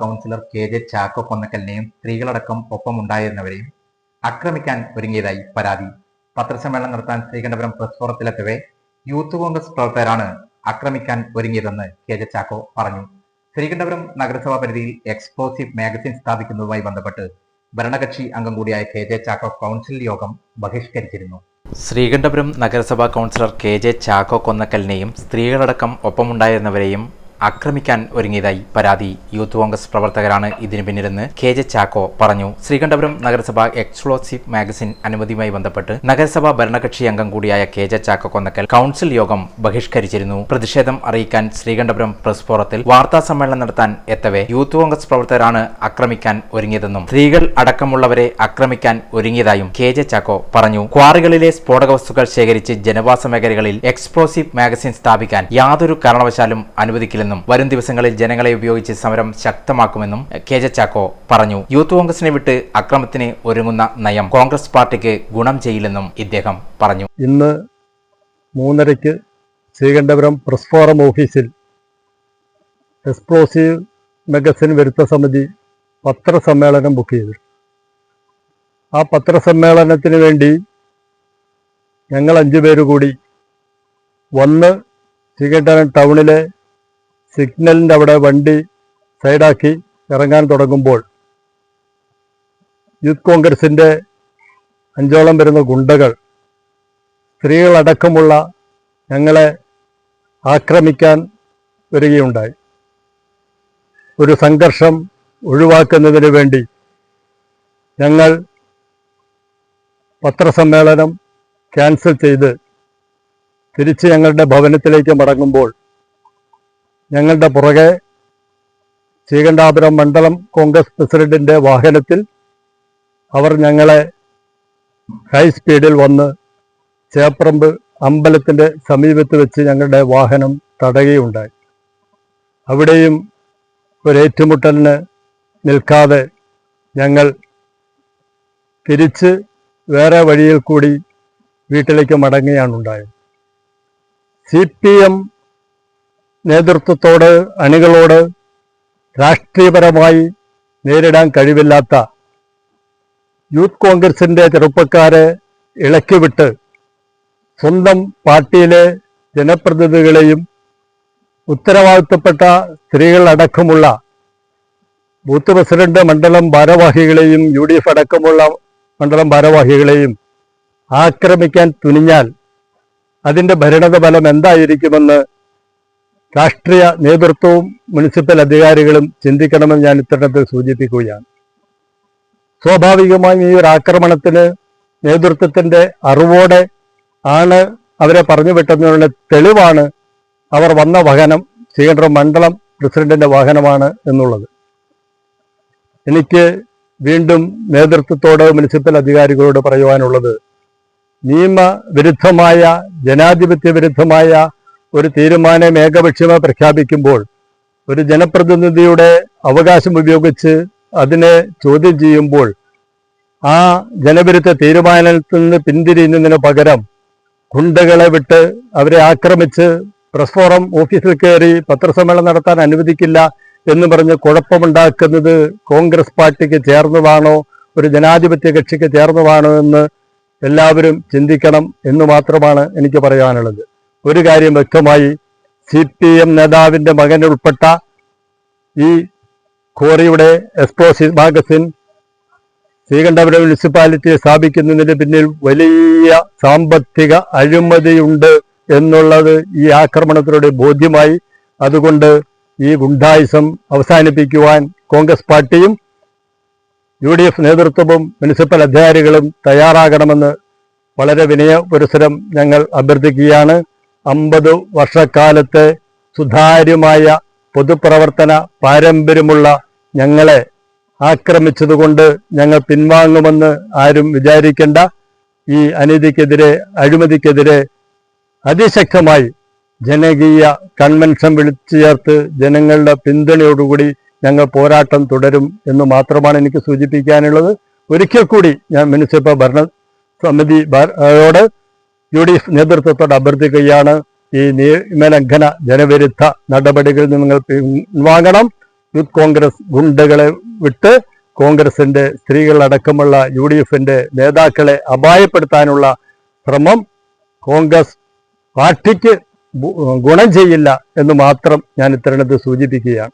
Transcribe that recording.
Councillor K J Chacko കൊന്നക്കലിനെയും സ്ത്രീകളടക്കം ഒപ്പം ഒപ്പമുണ്ടായിരുന്നവരെയും ആക്രമിക്കാൻ ഒരുങ്ങിയതായി പരാതി. പത്രസമ്മേളനം നടത്താൻ ശ്രീകണ്ഠപുരം പ്രസ് ഫോറത്തിലെത്തവേ യൂത്ത് കോൺഗ്രസ് പ്രവർത്തകരാണ് ആക്രമിക്കാൻ ഒരുങ്ങിയതെന്ന് കെ ജെ ചാക്കോ പറഞ്ഞു. ശ്രീകണ്ഠപുരം നഗരസഭാ പരിധിയിൽ എക്സ്പ്ലോസീവ് മാഗസിൻ സ്ഥാപിക്കുന്നതുമായി ബന്ധപ്പെട്ട് ഭരണകക്ഷി അംഗം കൂടിയായ കെ ജെ ചാക്കോ കൗൺസിൽ യോഗം ബഹിഷ്കരിച്ചിരുന്നു. ശ്രീകണ്ഠപുരം നഗരസഭാ കൗൺസിലർ കെ ജെ ചാക്കോ കൊന്നക്കലിനെയും സ്ത്രീകളടക്കം ഒപ്പമുണ്ടായിരുന്നവരെയും ആക്രമിക്കാൻ ഒരുങ്ങിയതായി പരാതി യൂത്ത് കോൺഗ്രസ് പ്രവർത്തകരാണ് ഇതിനു പിന്നിലെന്ന് കെ ജെ ചാക്കോ പറഞ്ഞു. ശ്രീകണ്ഠപുരം നഗരസഭ എക്സ്ക്ലോസീവ് മാഗസിൻ അനുമതിയുമായി ബന്ധപ്പെട്ട് നഗരസഭാ ഭരണകക്ഷി അംഗം കൂടിയായ K J Chacko Konnakkal council യോഗം ബഹിഷ്കരിച്ചിരുന്നു. പ്രതിഷേധം അറിയിക്കാൻ ശ്രീകണ്ഠപുരം പ്രസ് ഫോറത്തിൽ വാർത്താ സമ്മേളനം നടത്താൻ എത്തവേ യൂത്ത് കോൺഗ്രസ് പ്രവർത്തകരാണ് ആക്രമിക്കാൻ ഒരുങ്ങിയതെന്നും സ്ത്രീകൾ അടക്കമുള്ളവരെ ആക്രമിക്കാൻ ഒരുങ്ങിയതായും കെ ജെ ചാക്കോ പറഞ്ഞു. ക്വാറികളിലെ സ്ഫോടക വസ്തുക്കൾ ശേഖരിച്ച് ജനവാസ മേഖലകളിൽ എക്സ്പ്ലോസീവ് മാഗസിൻ സ്ഥാപിക്കാൻ യാതൊരു കാരണവശാലും അനുവദിക്കില്ലെന്നും വരും ദിവസങ്ങളിൽ ജനങ്ങളെ ഉപയോഗിച്ച് സമരം ശക്തമാക്കുമെന്നും കെ ജെ ചാക്കോ പറഞ്ഞു. യൂത്ത് കോൺഗ്രസിനെ വിട്ട് അക്രമത്തിന് ഒരുങ്ങുന്ന നയം കോൺഗ്രസ് പാർട്ടിക്ക് ഗുണം ചെയ്യില്ലെന്നും ഇദ്ദേഹം പറഞ്ഞു. ഇന്ന് മൂന്നരയ്ക്ക് ശ്രീകണ്ഠപുരം പ്രസ് ഫോറം ഓഫീസിൽ എക്സ്പ്ലോസീവ് മെഗസിൻ വരുത്ത സമിതി പത്രസമ്മേളനം ബുക്ക് ചെയ്തു. ആ പത്രസമ്മേളനത്തിന് വേണ്ടി ഞങ്ങൾ അഞ്ചു പേര് കൂടി വന്ന് ശ്രീകണ്ഠപുരം ടൗണിലെ സിഗ്നലിന്റെ അവിടെ വണ്ടി സൈഡാക്കി ഇറങ്ങാൻ തുടങ്ങുമ്പോൾ യൂത്ത് കോൺഗ്രസിന്റെ അഞ്ചോളം വരുന്ന ഗുണ്ടകൾ സ്ത്രീകളടക്കമുള്ള ഞങ്ങളെ ആക്രമിക്കാൻ വരികയുണ്ടായി. ഒരു സംഘർഷം ഒഴിവാക്കുന്നതിന് വേണ്ടി ഞങ്ങൾ പത്രസമ്മേളനം ക്യാൻസൽ ചെയ്ത് തിരിച്ച് ഞങ്ങളുടെ ഭവനത്തിലേക്ക് മടങ്ങുമ്പോൾ ഞങ്ങളുടെ പുറകെ ശ്രീകണ്ഠാപുരം മണ്ഡലം കോൺഗ്രസ് പ്രസിഡന്റിന്റെ വാഹനത്തിൽ അവർ ഞങ്ങളെ ഹൈ സ്പീഡിൽ വന്ന് ചേപ്രമ്പ് അമ്പലത്തിന്റെ സമീപത്ത് വെച്ച് ഞങ്ങളുടെ വാഹനം തടയുകയുണ്ടായി. അവിടെയും ഒരു ഏറ്റുമുട്ടലിന് നിൽക്കാതെ ഞങ്ങൾ തിരിച്ച് വേറെ വഴിയിൽ കൂടി വീട്ടിലേക്ക് മടങ്ങുകയാണ് ഉണ്ടായത് സി പി എം നേതൃത്വത്തോട് അണികളോട് രാഷ്ട്രീയപരമായി നേരിടാൻ കഴിവില്ലാത്ത യൂത്ത് കോൺഗ്രസിന്റെ ചെറുപ്പക്കാരെ ഇളക്കിവിട്ട് സ്വന്തം പാർട്ടിയിലെ ജനപ്രതിനിധികളെയും ഉത്തരവാദിത്തപ്പെട്ട സ്ത്രീകളടക്കമുള്ള ബൂത്ത് പ്രസിഡന്റ് മണ്ഡലം ഭാരവാഹികളെയും യു ഡി എഫ് അടക്കമുള്ള മണ്ഡലം ഭാരവാഹികളെയും ആക്രമിക്കാൻ തുനിഞ്ഞാൽ അതിന്റെ ഭരണത ഫലം എന്തായിരിക്കുമെന്ന് രാഷ്ട്രീയ നേതൃത്വവും മുനിസിപ്പൽ അധികാരികളും ചിന്തിക്കണമെന്ന് ഞാൻ ഇത്തരത്തിൽ സൂചിപ്പിക്കുകയാണ്. സ്വാഭാവികമായും ഈ ഒരു ആക്രമണത്തിന് നേതൃത്വത്തിന്റെ അറിവോടെ ആണ് അവരെ പറഞ്ഞു വിട്ടതിനുള്ള തെളിവാണ് അവർ വന്ന വാഹനം ശ്രീകണ്ഠം മണ്ഡലം പ്രസിഡന്റിന്റെ വാഹനമാണ് എന്നുള്ളത്. എനിക്ക് വീണ്ടും നേതൃത്വത്തോട് മുനിസിപ്പൽ അധികാരികളോട് പറയുവാനുള്ളത് നിയമവിരുദ്ധമായ ജനാധിപത്യ വിരുദ്ധമായ ഒരു തീരുമാനം ഏകപക്ഷീയമായി പ്രഖ്യാപിക്കുമ്പോൾ ഒരു ജനപ്രതിനിധിയുടെ അവകാശം ഉപയോഗിച്ച് അതിനെ ചോദ്യം ചെയ്യുമ്പോൾ ആ ജനവിരുദ്ധ തീരുമാനത്തിൽ നിന്ന് പിന്തിരിയുന്നതിന് പകരം ഗുണ്ടകളെ വിട്ട് അവരെ ആക്രമിച്ച് പ്രസ് ഫോറം ഓഫീസിൽ കയറി പത്രസമ്മേളനം നടത്താൻ അനുവദിക്കില്ല എന്ന് പറഞ്ഞ് കുഴപ്പമുണ്ടാക്കുന്നത് കോൺഗ്രസ് പാർട്ടിക്ക് ചേർന്നതാണോ ഒരു ജനാധിപത്യ കക്ഷിക്ക് ചേർന്നതാണോ എന്ന് എല്ലാവരും ചിന്തിക്കണം എന്ന് മാത്രമാണ് എനിക്ക് പറയാനുള്ളത്. ഒരു കാര്യം വ്യക്തമായി സി പി എം നേതാവിന്റെ മകൻ ഉൾപ്പെട്ട ഈ കോറിയുടെ എക്സ്പ്ലോസീവ് മാഗസിൻ ശ്രീകണ്ഠപുരം മുനിസിപ്പാലിറ്റി സ്ഥാപിക്കുന്നതിന് പിന്നിൽ വലിയ സാമ്പത്തിക അഴിമതിയുണ്ട് എന്നുള്ളത് ഈ ആക്രമണത്തിലൂടെ ബോധ്യമായി. അതുകൊണ്ട് ഈ ഗുണ്ടായുസം അവസാനിപ്പിക്കുവാൻ കോൺഗ്രസ് പാർട്ടിയും യു ഡി എഫ് നേതൃത്വവും മുനിസിപ്പൽ അധികാരികളും തയ്യാറാകണമെന്ന് വളരെ വിനയ പുരസരം ഞങ്ങൾ അഭ്യർത്ഥിക്കുകയാണ്. അമ്പത് വർഷക്കാലത്തെ സുതാര്യമായ പൊതുപ്രവർത്തന പാരമ്പര്യമുള്ള ഞങ്ങളെ ആക്രമിച്ചതുകൊണ്ട് ഞങ്ങൾ പിൻവാങ്ങുമെന്ന് ആരും വിചാരിക്കേണ്ട. ഈ അനീതിക്കെതിരെ അഴിമതിക്കെതിരെ അതിശക്തമായി ജനകീയ കൺവെൻഷൻ വിളിച്ചു ചേർത്ത് ജനങ്ങളുടെ പിന്തുണയോടുകൂടി ഞങ്ങൾ പോരാട്ടം തുടരും എന്ന് മാത്രമാണ് എനിക്ക് സൂചിപ്പിക്കാനുള്ളത്. ഒരിക്കൽ കൂടി ഞാൻ മുനിസിപ്പൽ ഭരണ സമിതി യോട് യു ഡി എഫ് നേതൃത്വത്തോട് അഭ്യർത്ഥിക്കുകയാണ് ഈ നിയമലംഘന ജനവിരുദ്ധ നടപടികളിൽ നിങ്ങൾ പിൻവാങ്ങണം. യൂത്ത് കോൺഗ്രസ് ഗുണ്ടകളെ വിട്ട് കോൺഗ്രസിന്റെ സ്ത്രീകളടക്കമുള്ള യു ഡി എഫിന്റെ നേതാക്കളെ അപായപ്പെടുത്താനുള്ള ശ്രമം കോൺഗ്രസ് പാർട്ടിക്ക് ഗുണം ചെയ്യില്ല എന്ന് മാത്രം ഞാൻ ഇത്തരണത്തിൽ സൂചിപ്പിക്കുകയാണ്.